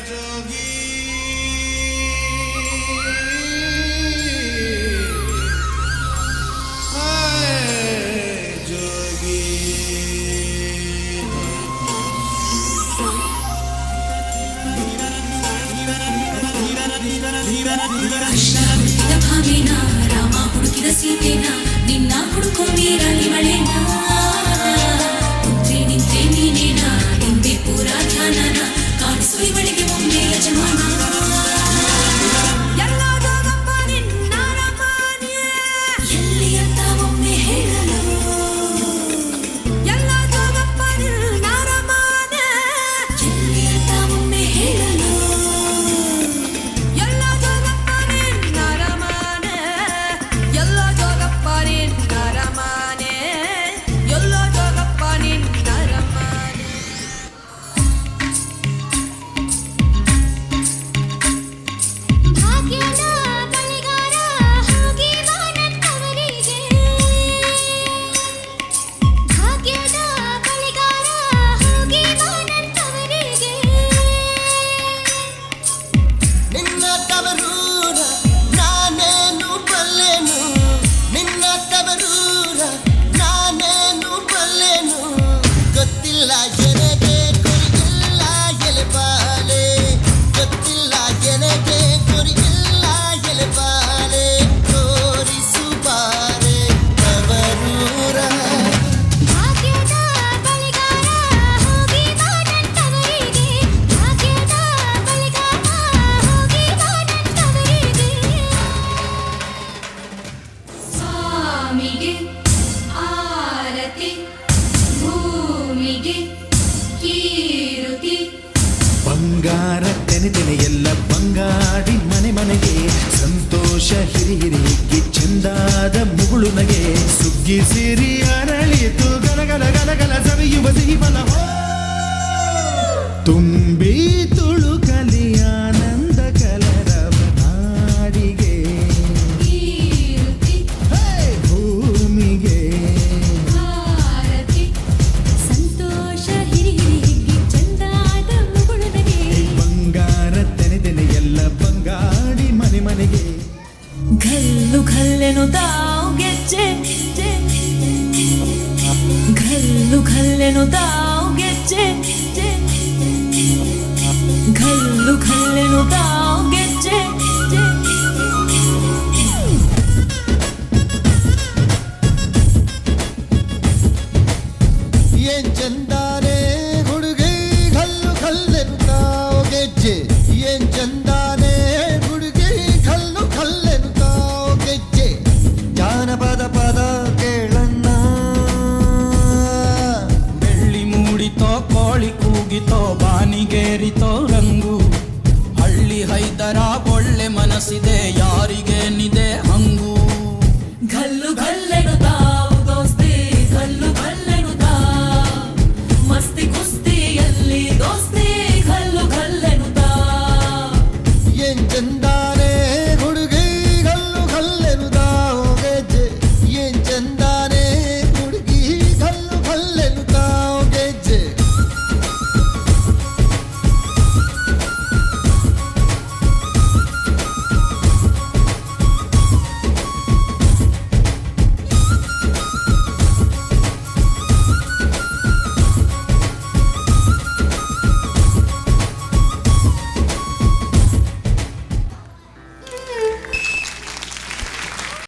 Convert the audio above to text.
যোগী ಕೃಷ್ಣ ಹುಡುಕಿದ ಸೀತೆನ ನಿನ್ನ ಹಿಗ್ಗಿಸಿರಿ ಅರಳಿತು. ಗಲಗಲ ಗಲಗಲ ಸವಿಯುವ ಸಿಹಿವನ ತುಂಬಿ ತುಳು ಕಲಿಯಾನಂದ ಕಲರವ ನಾಡಿಗೆ ಭೂಮಿಗೆ. ಸಂತೋಷ ಹಿರಿ ಹಿರಿಹಿರಿ ಚಂದಾದ ಬಂಗಾರ ತೆನೆದೆನೆ ಎಲ್ಲ ಬಂಗಾಡಿ ಮನೆ ಮನೆಗೆ. ಘಲ್ಲು ಘಲ್ಲೆನು ತಾವು ಗೆಜ್ಜೆ హల్లెను దా